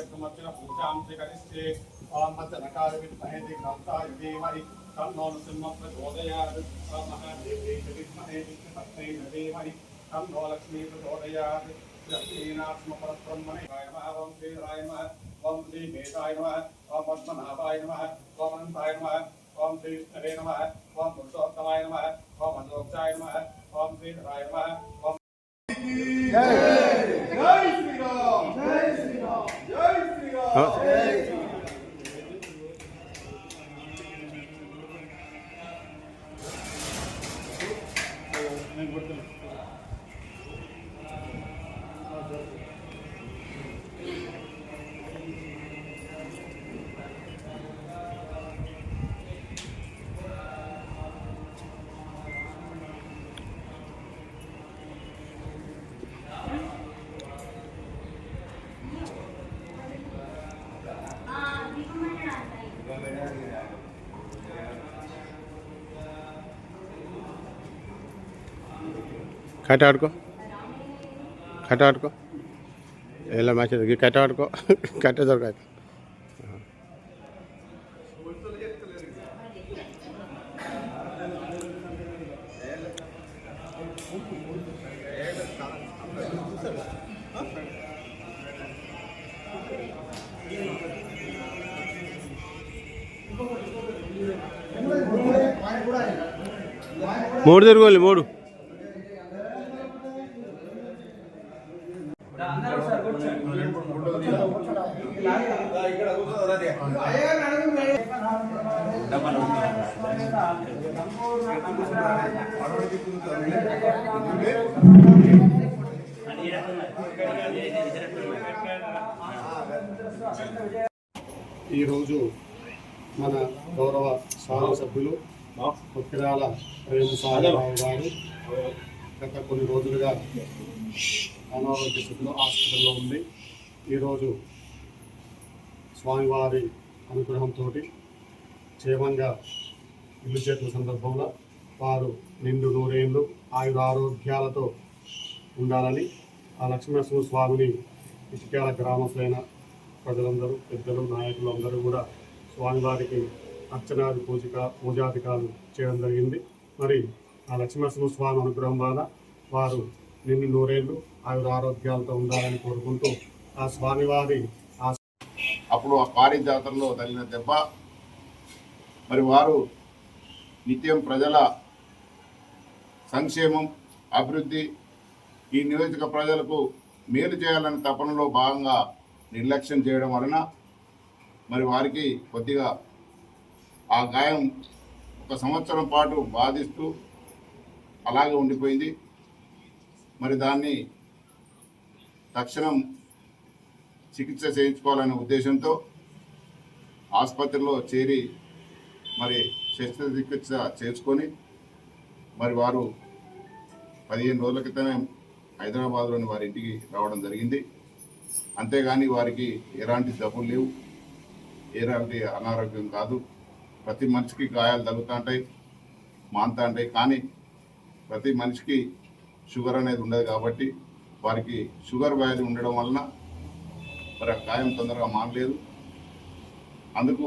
व्यर्थमर्चन पूजां त्रिकरिष्ये आमर्चनकारविद्महे दिग्नाथाय धीमहि तन्नो नृसिंहः प्रचोदयात् स महादेवी विद्महे विष्णुपत्नी धीमहि तन्नो लक्ष्मी पुरुषोत्तमाय नमः ॐ मनोक्षाय శ్రీరామ్ खाट आड़को खाट आड़को मैच कैट आड़को कैट दर दे दूर मूड़ ఈరోజు మన గౌరవ శాసనసభ్యులు కొక్కిరాల ప్రేమసాగరరావు గారు గత కొన్ని రోజులుగా అనారోగ్య స్థితిలో హాస్పిటల్లో ఉంది ఈరోజు స్వామివారి అనుగ్రహంతో క్షేమంగా ఇల్లు చేతుల సందర్భంలో వారు నిండు నూరేళ్ళు ఆయుర ఆరోగ్యాలతో ఉండాలని ఆ లక్ష్మీనరసింహ స్వామిని ఇటుకాల గ్రామస్తులైన ప్రజలందరూ పెద్దలు నాయకులు అందరూ కూడా స్వామివారికి అర్చనాది పూజిక పూజాధికారులు చేయడం జరిగింది. మరి ఆ లక్ష్మీనరసింహ స్వామి అనుగ్రహం వల్ల వారు నిన్ను నూరేళ్ళు ఆయుర ఆరోగ్యాలతో ఉండాలని కోరుకుంటూ ఆ స్వామివారి అప్పుడు ఆ పారి జాతరలో తగిన దెబ్బ. మరి వారు నిత్యం ప్రజల సంక్షేమం అభివృద్ధి ఈ నియోజక ప్రజలకు మేలు చేయాలనే తపనలో భాగంగా నిర్లక్ష్యం చేయడం వలన మరి వారికి కొద్దిగా ఆ గాయం ఒక సంవత్సరం పాటు బాధిస్తూ అలాగే ఉండిపోయింది. మరి దాన్ని తక్షణం చికిత్స చేయించుకోవాలనే ఉద్దేశంతో ఆసుపత్రిలో చేరి మరి శస్త్రచికిత్స చేసుకొని మరి వారు పదిహేను రోజుల క్రితమే హైదరాబాద్లోని వారి ఇంటికి రావడం జరిగింది. అంతేగాని వారికి ఎలాంటి జబ్బులు లేవు. ఎలాంటి అనారోగ్యం కాదు. ప్రతి మనిషికి గాయాలు తగ్గుతుంటాయి మానుతా ఉంటాయి కానీ ప్రతి మనిషికి షుగర్ అనేది ఉండదు కాబట్టి వారికి షుగర్ వ్యాధి ఉండడం వలన మరి ఆ గాయం తొందరగా మానలేదు. అందుకు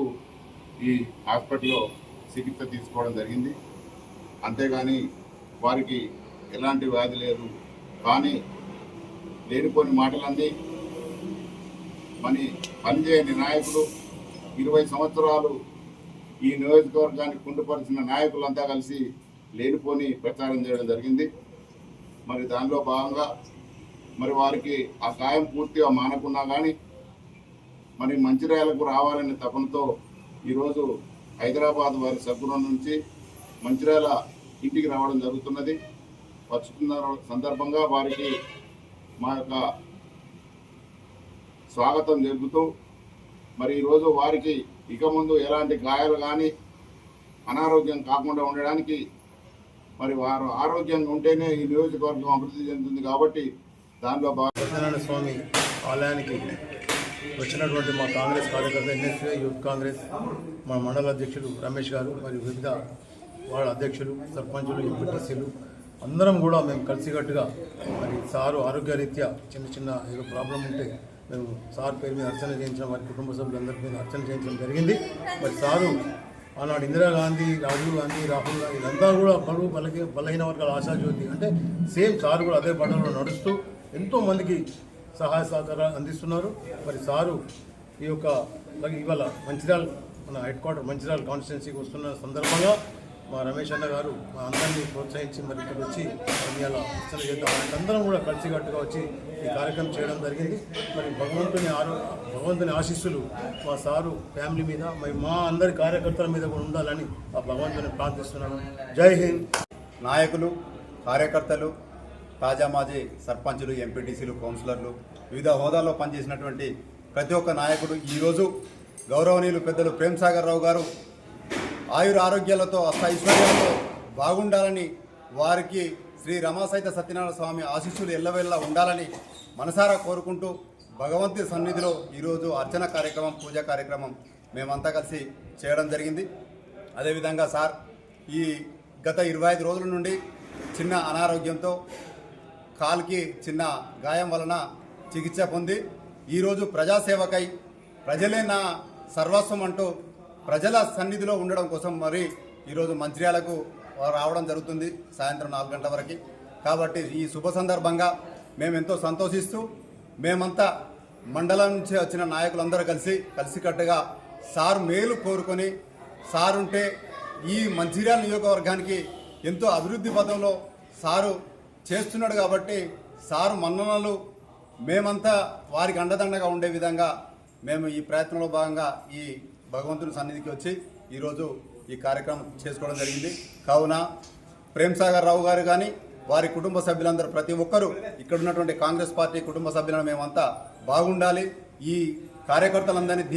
ఈ హాస్పిటల్లో చికిత్స తీసుకోవడం జరిగింది. అంతేగాని వారికి ఎలాంటి వ్యాధి లేదు. కానీ లేనిపోని మాటలన్నీ మని పనిచేయని నాయకులు ఇరవై సంవత్సరాలు ఈ నియోజకవర్గాన్ని కుండుపరిచిన నాయకులంతా కలిసి లేనిపోని ప్రచారం చేయడం జరిగింది. మరి దానిలో భాగంగా మరి వారికి ఆ గాయం పూర్తిగా మానకున్నా కానీ మరి మంచిర్యాలకు రావాలనే తపనతో ఈరోజు హైదరాబాద్ వారి సభ్యుల నుంచి మంచిర్యాల ఇంటికి రావడం జరుగుతున్నది. వచ్చుకున్న సందర్భంగా వారికి మా యొక్క స్వాగతం జరుపుతూ మరి ఈరోజు వారికి ఇక ముందు ఎలాంటి గాయాలు కానీ అనారోగ్యం కాకుండా ఉండడానికి మరి వారు ఆరోగ్యంగా ఉంటేనే ఈ నియోజకవర్గం అభివృద్ధి చెందుతుంది కాబట్టి దానిలో భాగంగా సత్యనారాయణ స్వామి ఆలయానికి వచ్చినటువంటి మా కాంగ్రెస్ కార్యకర్త ఎన్ఎస్ఏ యూత్ కాంగ్రెస్ మా మండల అధ్యక్షులు రమేష్ గారు మరియు వివిధ వాళ్ళ అధ్యక్షులు సర్పంచులు ఎంపీటీసీలు అందరం కూడా మేము కలిసికట్టుగా మరి సారు ఆరోగ్యరీత్యా చిన్న చిన్న ఏదో ప్రాబ్లం ఉంటే మేము సార్ పేరు మీద అర్చన చేయించడం వారి కుటుంబ సభ్యులందరి మీద అర్చన చేయించడం జరిగింది. మరి సారు ఆనాడు ఇందిరాగాంధీ రాజీవ్ గాంధీ రాహుల్ గాంధీ ఇదంతా కూడా బరువు బలహీన వర్గాల ఆశాజ్యోతి. అంటే సేమ్ సార్ కూడా అదే పడంలో నడుస్తూ ఎంతోమందికి సహాయ సహకారాలు అందిస్తున్నారు. మరి సారు ఈ యొక్క ఇవాళ మంచిర్యాల మన హెడ్ క్వార్టర్ మంచిర్యాల కాన్స్టిట్యున్సీకి వస్తున్న సందర్భంగా మా రమేష్ అన్న గారు మా అందరినీ ప్రోత్సహించి మరి ఇక్కడ వచ్చి ఇవాళ చేద్దాం. అందరం కూడా కలిసికట్టుగా వచ్చి ఈ కార్యక్రమం చేయడం జరిగింది. మరి భగవంతుని ఆరో భగవంతుని ఆశీస్సులు మా సారు ఫ్యామిలీ మీద మరి మా అందరి కార్యకర్తల మీద కూడా ఉండాలని ఆ భగవంతుని ప్రార్థిస్తున్నాను. జై హింద్. నాయకులు కార్యకర్తలు తాజా మాజీ సర్పంచులు ఎంపీటీసీలు కౌన్సిలర్లు వివిధ హోదాల్లో పనిచేసినటువంటి ప్రతి ఒక్క నాయకుడు ఈరోజు గౌరవనీయులు పెద్దలు ప్రేమ్ సాగర్ రావు గారు ఆయుర ఆరోగ్యాలతో అష్టైశ్వర్యాలతో బాగుండాలని వారికి శ్రీ రమాసైత సత్యనారాయణ స్వామి ఆశీస్సులు ఎల్లవెల్లా ఉండాలని మనసారా కోరుకుంటూ భగవంతుడి సన్నిధిలో ఈరోజు అర్చన కార్యక్రమం పూజా కార్యక్రమం మేమంతా కలిసి చేయడం జరిగింది. అదేవిధంగా సార్ ఈ గత ఇరవై ఐదు రోజుల నుండి చిన్న అనారోగ్యంతో కాల్కి చిన్న గాయం వలన చికిత్స పొంది ఈరోజు ప్రజాసేవకై ప్రజలే నా సర్వస్వం అంటూ ప్రజల సన్నిధిలో ఉండడం కోసం మరి ఈరోజు మంచిర్యాలకు రావడం జరుగుతుంది సాయంత్రం నాలుగు గంటల వరకు. కాబట్టి ఈ శుభ సందర్భంగా మేము ఎంతో సంతోషిస్తూ మేమంతా మండలం నుంచి వచ్చిన నాయకులందరూ కలిసి కలిసికట్టుగా సార్ మేలు కోరుకొని సార్ ఉంటే ఈ మంచిర్యాల నియోజకవర్గానికి ఎంతో అభివృద్ధి పథంలో సారు చేస్తున్నాడు కాబట్టి సారు మన్ననలు మేమంతా వారికి అండదండగా ఉండే విధంగా మేము ఈ ప్రయత్నంలో భాగంగా ఈ భగవంతుని సన్నిధికి వచ్చి ఈరోజు ఈ కార్యక్రమం చేసుకోవడం జరిగింది. కావున ప్రేమ్ సాగర్ రావు గారు కానీ వారి కుటుంబ సభ్యులందరూ ప్రతి ఒక్కరూ ఇక్కడ ఉన్నటువంటి కాంగ్రెస్ పార్టీ కుటుంబ సభ్యులను మేమంతా బాగుండాలి. ఈ కార్యకర్తలందరినీ